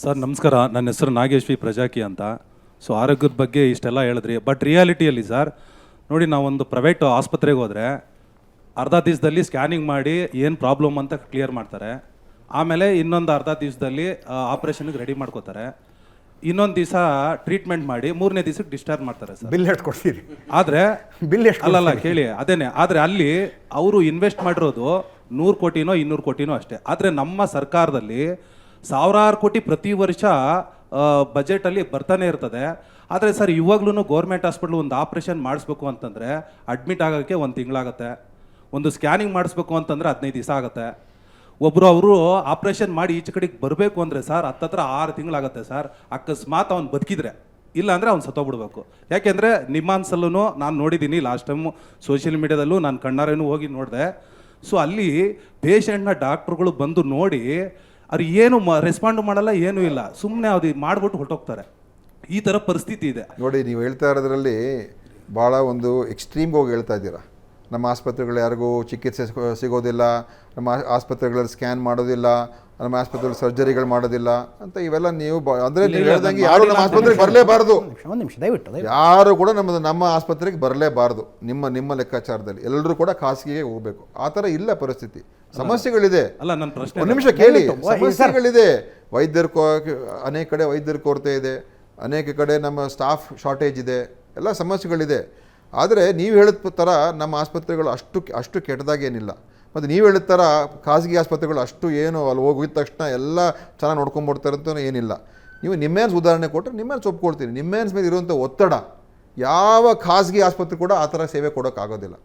Sir ನಮಸ್ಕಾರ. ನನ್ನ ಹೆಸರು ನಾಗೇಶ್ ವಿ ಪ್ರಜಾಕಿ ಅಂತ. ಸೊ ಆರೋಗ್ಯದ ಬಗ್ಗೆ ಇಷ್ಟೆಲ್ಲ ಹೇಳಿದ್ರಿ. ಬಟ್ ರಿಯಾಲಿಟಿಯಲ್ಲಿ ಸರ್ ನೋಡಿ ನಾವೊಂದು ಪ್ರೈವೇಟ್ ಆಸ್ಪತ್ರೆಗೆ ಹೋದರೆ ಅರ್ಧ ದಿವಸದಲ್ಲಿ ಸ್ಕ್ಯಾನಿಂಗ್ ಮಾಡಿ ಏನು ಪ್ರಾಬ್ಲಮ್ ಅಂತ ಕ್ಲಿಯರ್ ಮಾಡ್ತಾರೆ. ಆಮೇಲೆ ಇನ್ನೊಂದು ಅರ್ಧ ದಿವಸದಲ್ಲಿ ಆಪ್ರೇಷನ್ಗೆ ರೆಡಿ ಮಾಡ್ಕೋತಾರೆ. ಇನ್ನೊಂದು ದಿವಸ ಟ್ರೀಟ್ಮೆಂಟ್ ಮಾಡಿ ಮೂರನೇ ದಿವಸಕ್ಕೆ ಡಿಸ್ಚಾರ್ಜ್ ಮಾಡ್ತಾರೆ ಸರ್. ಬಿಲ್ ಎಷ್ಟು ಕೊಡ್ತೀರಿ? ಆದರೆ ಬಿಲ್ ಎಷ್ಟು ಅಲ್ಲಲ್ಲ ಕೇಳಿ ಅದೇನೆ. ಆದರೆ ಅಲ್ಲಿ ಅವರು ಇನ್ವೆಸ್ಟ್ ಮಾಡಿರೋದು ನೂರು ಕೋಟಿನೋ ಇನ್ನೂರು ಕೋಟಿನೋ ಅಷ್ಟೇ. ಆದರೆ ನಮ್ಮ ಸರ್ಕಾರದಲ್ಲಿ ಸಾವಿರಾರು ಕೋಟಿ ಪ್ರತಿ ವರ್ಷ ಬಜೆಟಲ್ಲಿ ಬರ್ತಾನೆ ಇರ್ತದೆ. ಆದರೆ ಸರ್ ಇವಾಗ್ಲೂ ಗೌರ್ಮೆಂಟ್ ಹಾಸ್ಪಿಟ್ಲ್ ಒಂದು ಆಪ್ರೇಷನ್ ಮಾಡಿಸ್ಬೇಕು ಅಂತಂದರೆ ಅಡ್ಮಿಟ್ ಆಗೋಕ್ಕೆ ಒಂದು ತಿಂಗಳಾಗತ್ತೆ. ಒಂದು ಸ್ಕ್ಯಾನಿಂಗ್ ಮಾಡಿಸ್ಬೇಕು ಅಂತಂದರೆ ಹದಿನೈದು ದಿವಸ ಆಗುತ್ತೆ. ಒಬ್ಬರು ಅವರು ಆಪ್ರೇಷನ್ ಮಾಡಿ ಈಚೆ ಕಡೆಗೆ ಬರಬೇಕು ಅಂದರೆ ಸರ್, ಹತ್ತತ್ರ ಆರು ತಿಂಗಳಾಗತ್ತೆ ಸರ್. ಅಕಸ್ಮಾತ್ ಅವ್ನು ಬದುಕಿದ್ರೆ ಇಲ್ಲ ಅಂದರೆ ಅವ್ನು ಸತ್ತೋಗ್ಬಿಡ್ಬೇಕು. ಯಾಕೆಂದರೆ ನಿಮ್ಮಾನ್ಸಲ್ಲೂ ನಾನು ನೋಡಿದ್ದೀನಿ ಲಾಸ್ಟ್ ಟೈಮು ಸೋಷಿಯಲ್ ಮೀಡ್ಯಾದಲ್ಲೂ ನಾನು ಕಣ್ಣಾರೇನು ಹೋಗಿ ನೋಡಿದೆ. ಸೊ ಅಲ್ಲಿ ಪೇಷಂಟ್ನ ಡಾಕ್ಟ್ರುಗಳು ಬಂದು ನೋಡಿ ಅವ್ರು ಏನು ರೆಸ್ಪಾಂಡ್ ಮಾಡಲ್ಲ ಏನೂ ಇಲ್ಲ. ಸುಮ್ಮನೆ ಅದು ಮಾಡ್ಬಿಟ್ಟು ಹೊರಟೋಗ್ತಾರೆ. ಈ ಥರ ಪರಿಸ್ಥಿತಿ ಇದೆ. ನೋಡಿ ನೀವು ಹೇಳ್ತಾ ಇರೋದ್ರಲ್ಲಿ ಭಾಳ ಒಂದು ಎಕ್ಸ್ಟ್ರೀಮ್ಗೆ ಹೋಗಿ ಹೇಳ್ತಾ ಇದ್ದೀರಾ. ನಮ್ಮ ಆಸ್ಪತ್ರೆಗಳು ಯಾರಿಗೂ ಚಿಕಿತ್ಸೆ ಸಿಗೋದಿಲ್ಲ ನಮ್ಮ ಆಸ್ಪತ್ರೆಗಳಲ್ಲಿ ಸ್ಕ್ಯಾನ್ ಮಾಡೋದಿಲ್ಲ ನಮ್ಮ ಆಸ್ಪತ್ರೆಗಳು ಸರ್ಜರಿಗಳು ಮಾಡೋದಿಲ್ಲ ಅಂತ ಇವೆಲ್ಲ ನೀವು ಬ- ಅಂದ್ರೆ ನೀವು ಹೇಳ್ದಂಗೆ ಯಾರು ನಮ್ಮ ಆಸ್ಪತ್ರೆಗೆ ಬರಲೇಬಾರದು. ಒಂದು ನಿಮಿಷ ದಯವಿಟ್ಟು ಯಾರು ಕೂಡ ನಮ್ಮ ನಮ್ಮ ಆಸ್ಪತ್ರೆಗೆ ಬರಲೇಬಾರದು. ನಿಮ್ಮ ನಿಮ್ಮ ಲೆಕ್ಕಾಚಾರದಲ್ಲಿ. ಎಲ್ಲರೂ ಕೂಡ ಖಾಸಗಿಗೆ ಹೋಗಬೇಕು. ಆ ಥರ ಇಲ್ಲ ಪರಿಸ್ಥಿತಿ. ಸಮಸ್ಯೆಗಳಿದೆ. ಅಲ್ಲ ನನ್ನ ಪ್ರಶ್ನೆ ಒಂದು ನಿಮಿಷ ಕೇಳಿ. ಸಮಸ್ಯೆಗಳಿದೆ. ವೈದ್ಯರ ಅನೇಕ ಕಡೆ ವೈದ್ಯರ ಕೊರತೆ ಇದೆ. ಅನೇಕ ಕಡೆ ನಮ್ಮ ಸ್ಟಾಫ್ ಶಾರ್ಟೇಜ್ ಇದೆ. ಎಲ್ಲ ಸಮಸ್ಯೆಗಳಿದೆ. ಆದರೆ ನೀವು ಹೇಳಿದ ಥರ ನಮ್ಮ ಆಸ್ಪತ್ರೆಗಳು ಅಷ್ಟು ಅಷ್ಟು ಕೆಟ್ಟದಾಗೇನಿಲ್ಲ ಮತ್ತು ನೀವು ಹೇಳಿದ ಥರ ಖಾಸಗಿ ಆಸ್ಪತ್ರೆಗಳು ಅಷ್ಟು ಏನು ಅಲ್ಲಿ ಹೋಗಿದ ತಕ್ಷಣ ಎಲ್ಲ ಚೆನ್ನಾಗಿ ನೋಡ್ಕೊಂಡ್ಬಿಡ್ತಾರೆ ಅಂತ ಏನಿಲ್ಲ. ನೀವು ನಿಮ್ಮೇನ್ಸ್ ಉದಾಹರಣೆ ಕೊಟ್ಟರೆ ನಿಮ್ಮೇನ್ಸ್ ಒಪ್ಕೊಳ್ತೀನಿ. ನಿಮ್ಮೇನ್ಸ್ ಮೇಲೆ ಇರುವಂಥ ಒತ್ತಡ ಯಾವ ಖಾಸಗಿ ಆಸ್ಪತ್ರೆ ಕೂಡ ಆ ಥರ ಸೇವೆ ಕೊಡೋಕ್ಕಾಗೋದಿಲ್ಲ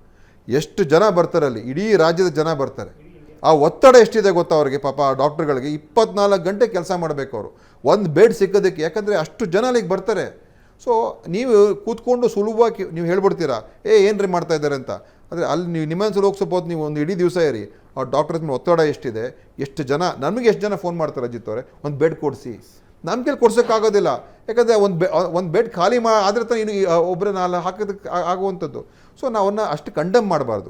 ಎಷ್ಟು ಜನ ಬರ್ತಾರೆ ಅಲ್ಲಿ? ಇಡೀ ರಾಜ್ಯದ ಜನ ಬರ್ತಾರೆ. ಆ ಒತ್ತಡ ಎಷ್ಟಿದೆ ಗೊತ್ತಾ ಅವ್ರಿಗೆ? ಪಾಪ ಆ ಡಾಕ್ಟರ್ಗಳಿಗೆ ಇಪ್ಪತ್ನಾಲ್ಕು ಗಂಟೆ ಕೆಲಸ ಮಾಡಬೇಕು ಅವರು. ಒಂದು ಬೆಡ್ ಸಿಕ್ಕೋದಕ್ಕೆ, ಯಾಕಂದರೆ ಅಷ್ಟು ಜನ ಅಲ್ಲಿಗೆ ಬರ್ತಾರೆ. ಸೊ ನೀವು ಕೂತ್ಕೊಂಡು ಸುಲಭವಾಗಿ ನೀವು ಹೇಳ್ಬಿಡ್ತೀರಾ, ಏ, ಏನ್ರಿ ಮಾಡ್ತಾ ಇದ್ದಾರೆ ಅಂತ? ಅಂದರೆ ಅಲ್ಲಿ ನೀವು ನಿಮ್ಮ ಹೋಗಿ ಸಪೋಸ್ ನೀವು ಒಂದು ಇಡೀ ದಿವಸ ಇರಿ. ಆ ಡಾಕ್ಟರ್ ಮೇಲೆ ಒತ್ತಡ ಎಷ್ಟಿದೆ, ಎಷ್ಟು ಜನ ನಮಗೆ ಎಷ್ಟು ಜನ ಫೋನ್ ಮಾಡ್ತಾರೆ ಅಜಿತ್ ಅವರೇ? ಒಂದು ಬೆಡ್ ಕೊಡಿಸಿ. ನಮ್ಮ ಕೈಲಿ ಕೊಡ್ಸೋಕ್ಕಾಗೋದಿಲ್ಲ ಯಾಕಂದರೆ ಒಂದು ಬೆ ಒಂದು ಬೆಡ್ ಖಾಲಿ ಮಾ, ಆದರೆ ತಾನೇ ಇನ್ನು ಒಬ್ಬರನ್ನ ಹಾಕೋದಕ್ಕೆ ಆಗುವಂಥದ್ದು. ಸೊ ನಾವನ್ನ ಅಷ್ಟು ಕಂಡಮ್ ಮಾಡಬಾರ್ದು.